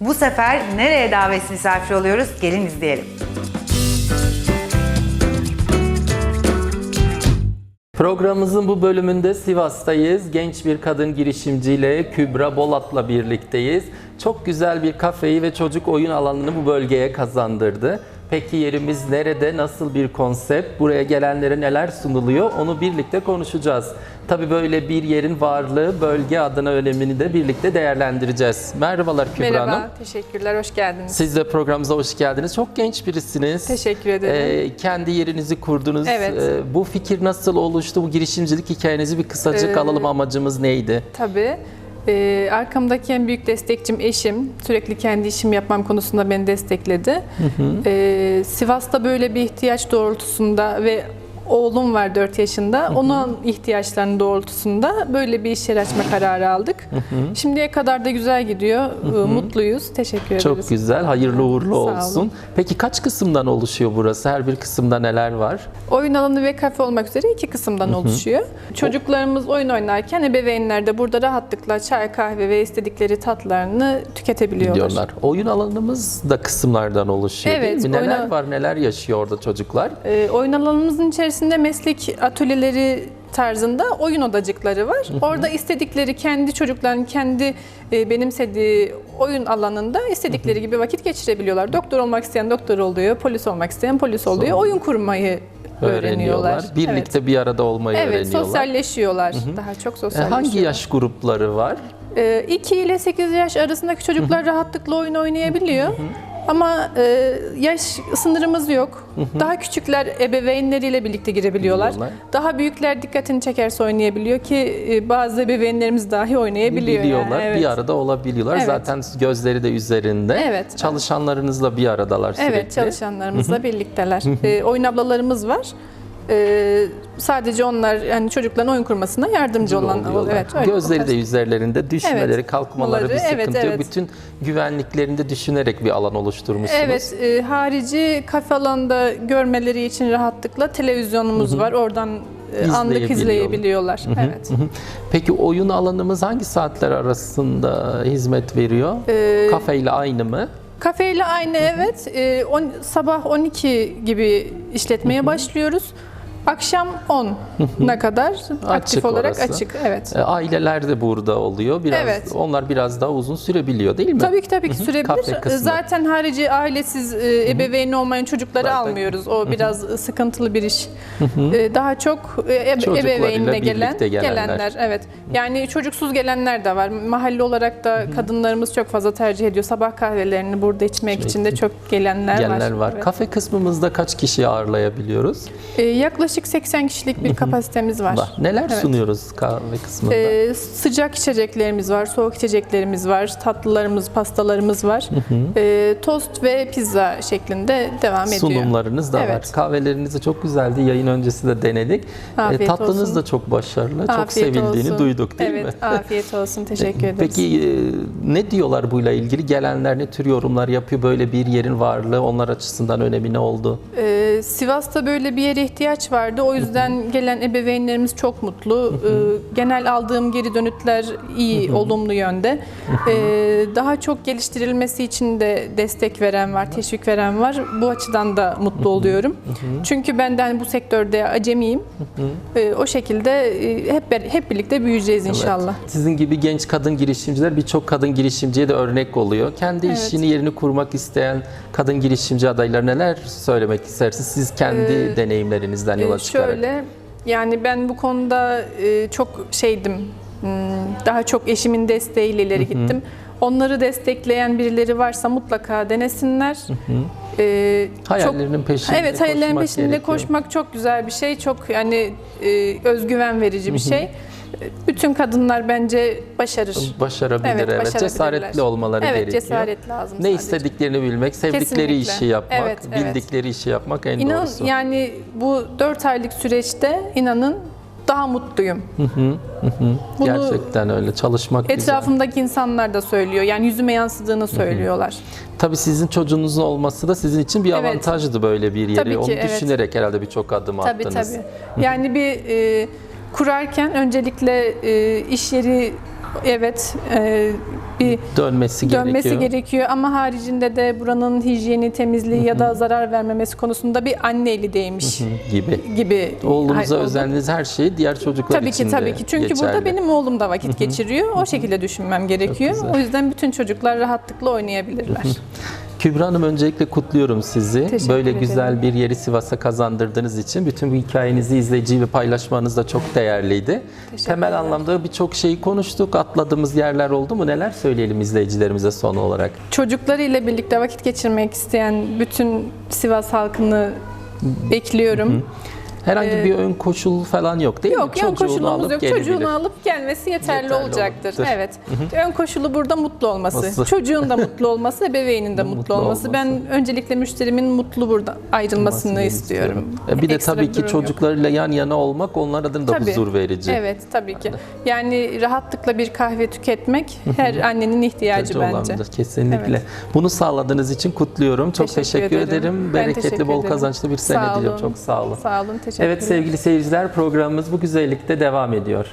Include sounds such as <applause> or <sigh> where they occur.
Bu sefer nereye davet misafir oluyoruz? Gelin izleyelim. Programımızın bu bölümünde Sivas'tayız. Genç bir kadın girişimciyle Kübra Bolat'la birlikteyiz. Çok güzel bir kafeyi ve çocuk oyun alanını bu bölgeye kazandırdı. Peki yerimiz nerede, nasıl bir konsept, buraya gelenlere neler sunuluyor onu birlikte konuşacağız. Tabii böyle bir yerin varlığı, bölge adına önemini de birlikte değerlendireceğiz. Merhabalar Kübra Merhaba, Hanım. teşekkürler, hoş geldiniz. Siz de programımıza hoş geldiniz. Çok genç birisiniz. Teşekkür ederim. Ee, kendi yerinizi kurdunuz. Evet. Ee, bu fikir nasıl oluştu? Bu girişimcilik hikayenizi bir kısacık Ee, alalım. Amacımız neydi? Tabii. Ee, arkamdaki en büyük destekçim eşim. Sürekli kendi işimi yapmam konusunda beni destekledi. Ee, Sivas'ta böyle bir ihtiyaç doğrultusunda ve oğlum var 4 yaşında. Onun ihtiyaçlarının doğrultusunda böyle bir iş yeri açma kararı aldık. Şimdiye kadar da güzel gidiyor. Ee, Mutluyuz. Teşekkür ederiz. Çok güzel. Hayırlı uğurlu Sağ olun. olsun. Peki kaç kısımdan oluşuyor burası? Her bir kısımda neler var? Oyun alanı ve kafe olmak üzere iki kısımdan oluşuyor. Çocuklarımız oyun oynarken ebeveynler de burada rahatlıkla çay, kahve ve istedikleri tatlarını tüketebiliyorlar. Diyorlar. Oyun alanımız da kısımlardan oluşuyor Evet, değil mi? Neler oyun- var? Neler yaşıyor orada çocuklar? Ee, oyun alanımızın içerisinde meslek atölyeleri tarzında oyun odacıkları var. Orada istedikleri kendi çocukların kendi e, benimsediği oyun alanında istedikleri gibi vakit geçirebiliyorlar. Doktor olmak isteyen doktor oluyor, polis olmak isteyen polis oluyor. Oyun kurmayı öğreniyorlar. Birlikte bir arada olmayı Evet, evet öğreniyorlar. sosyalleşiyorlar. Daha çok Ee, sosyalleşiyorlar. Hangi yaş grupları var? 2 ile 8 yaş arasındaki çocuklar rahatlıkla oyun oynayabiliyor. Ama e, yaş sınırımız yok. Daha küçükler ebeveynleriyle birlikte girebiliyorlar. Biliyorlar. Daha büyükler dikkatini çekerse oynayabiliyor ki e, bazı ebeveynlerimiz dahi oynayabiliyor. Biliyorlar, yani, evet. bir arada olabiliyorlar. Evet. Zaten gözleri de üzerinde. Evet. Çalışanlarınızla bir aradalar sürekli. Evet, çalışanlarımızla birlikteler. E, oyun ablalarımız var. E, sadece onlar yani çocukların oyun kurmasına yardımcı olan oluyorlar. evet öyle Gözleri de üzerlerinde düşmeleri, Evet. kalkmaları bir Onları- sıkıntı evet, yok. evet. Bütün güvenliklerini de düşünerek bir alan oluşturmuşsunuz. Evet, e, harici kafe alanda görmeleri için rahatlıkla televizyonumuz var. Oradan e, anlık İzleyebiliyorlar. Evet. Hı hı. Peki oyun alanımız hangi saatler arasında hizmet veriyor? Ee, Kafe ile aynı mı? Kafeyle aynı evet. E, on- sabah 12 gibi işletmeye başlıyoruz. Akşam 10'na kadar <laughs> aktif olarak orası. açık. Evet. E, Aileler de burada oluyor. Biraz Evet. onlar biraz daha uzun sürebiliyor değil mi? Tabii ki tabii ki sürebilir. Zaten harici ailesiz e, ebeveyni olmayan çocukları Zaten- almıyoruz. O biraz sıkıntılı bir iş. E, Daha çok ebe- ebeveynle gelen gelenler. gelenler. Evet. Yani çocuksuz gelenler de var. Mahalle olarak da kadınlarımız çok fazla tercih ediyor. Sabah kahvelerini burada içmek İçmek için de çok gelenler, Gelenler var. Evet. Kafe kısmımızda kaç kişi ağırlayabiliyoruz? E, yaklaşık 80 kişilik bir kapasitemiz var. Var. Neler Evet. sunuyoruz kahve kısmında? Ee, sıcak içeceklerimiz var, soğuk içeceklerimiz var, tatlılarımız, pastalarımız var. Ee, tost ve pizza şeklinde devam ediyor. Sunumlarınız da var. Evet. Kahveleriniz de çok güzeldi. Yayın öncesi de denedik. E, Afiyet tatlınız olsun. da çok başarılı. çok Afiyet sevildiğini olsun. duyduk değil evet, mi? <laughs> afiyet olsun. Teşekkür ederiz. Peki e, ne diyorlar buyla ilgili? Gelenler ne tür yorumlar yapıyor? Böyle bir yerin varlığı onlar açısından önemi ne oldu? Ee, Sivas'ta böyle bir yere ihtiyaç vardı. O yüzden gelen ebeveynlerimiz çok mutlu. Ee, genel aldığım geri dönütler iyi, olumlu yönde. Ee, daha çok geliştirilmesi için de destek veren var, teşvik veren var. Bu açıdan da mutlu oluyorum. Çünkü ben de hani bu sektörde acemiyim. Ee, o şekilde e, hep hep birlikte büyüyeceğiz inşallah. Sizin gibi genç kadın girişimciler birçok kadın girişimciye de örnek oluyor. Kendi Evet. işini yerini kurmak isteyen kadın girişimci adaylar neler söylemek istersiniz? Siz kendi deneyimlerinizden yola Ee, çıkarak. Şöyle, yani ben bu konuda e, çok şeydim, hmm, daha çok eşimin desteğiyle ileri gittim. Onları destekleyen birileri varsa mutlaka denesinler. Ee, Hayallerinin peşinde Evet, hayallerin koşmak peşinde gerekiyor. koşmak çok güzel bir şey. Çok yani e, özgüven verici bir şey. Bütün kadınlar bence başarır. Başarabilir evet. başarabilirler. Cesaretli olmaları evet, gerekiyor. cesaret lazım Ne sadece. istediklerini bilmek, sevdikleri Kesinlikle. işi yapmak, Evet, evet. bildikleri işi yapmak en İnan doğrusu. yani bu 4 aylık süreçte inanın daha mutluyum. Bunu Gerçekten öyle. Çalışmak güzel. etrafımdaki insanlar da söylüyor. Yani yüzüme yansıdığını söylüyorlar. Tabii sizin çocuğunuzun olması da sizin için bir Evet. avantajdı böyle bir yeri. Tabii ki, Onu evet. düşünerek herhalde birçok adım Tabii attınız. tabii. Yani bir e, kurarken öncelikle e, iş yeri evet e, bir Dönmesi, dönmesi gerekiyor. gerekiyor ama haricinde de buranın hijyeni, temizliği ya da zarar vermemesi konusunda bir anne eli değmiş gibi. gibi. Oğlunuza Hay- özendiğiniz her şey diğer çocuklar Tabii için ki de tabii ki. Çünkü burada geçerli. benim oğlum da vakit geçiriyor. O şekilde düşünmem gerekiyor. O yüzden bütün çocuklar rahatlıkla oynayabilirler. Kübra Hanım öncelikle kutluyorum sizi. Teşekkür Böyle ederim. güzel bir yeri Sivas'a kazandırdığınız için. Bütün bu hikayenizi izleyici ve paylaşmanız da çok değerliydi. Temel anlamda birçok şeyi konuştuk. Atladığımız yerler oldu mu? Neler söyleyelim izleyicilerimize son olarak? Çocuklarıyla birlikte vakit geçirmek isteyen bütün Sivas halkını bekliyorum. Herhangi bir ön koşul falan yok değil Ee, Yok, mi? yan Çocuğunu koşulumuz alıp yok. gelebilir. Çocuğunu alıp gelmesi yeterli, Yeterli olacaktır. olacaktır. Evet. Ön koşulu burada mutlu olması. Nasıl? Çocuğun da mutlu olması, ebeveynin de <laughs> mutlu, Mutlu olması. olması. Ben öncelikle müşterimin mutlu burada ayrılmasını Olmasını istiyorum. E, Bir de Ekstra tabii ki yok. çocuklarıyla yan yana olmak onlar adına da Tabii. huzur verici. Evet, tabii ki. Yani rahatlıkla bir kahve tüketmek her annenin ihtiyacı Bence bence. olandır, Kesinlikle. Evet. Bunu sağladığınız için kutluyorum. Çok teşekkür, Teşekkür ederim. ederim. Bereketli, teşekkür bol ederim. kazançlı bir sene diliyorum. Çok sağ olun. Sağ olun, teşekkürler. Evet sevgili seyirciler programımız bu güzellikte devam ediyor.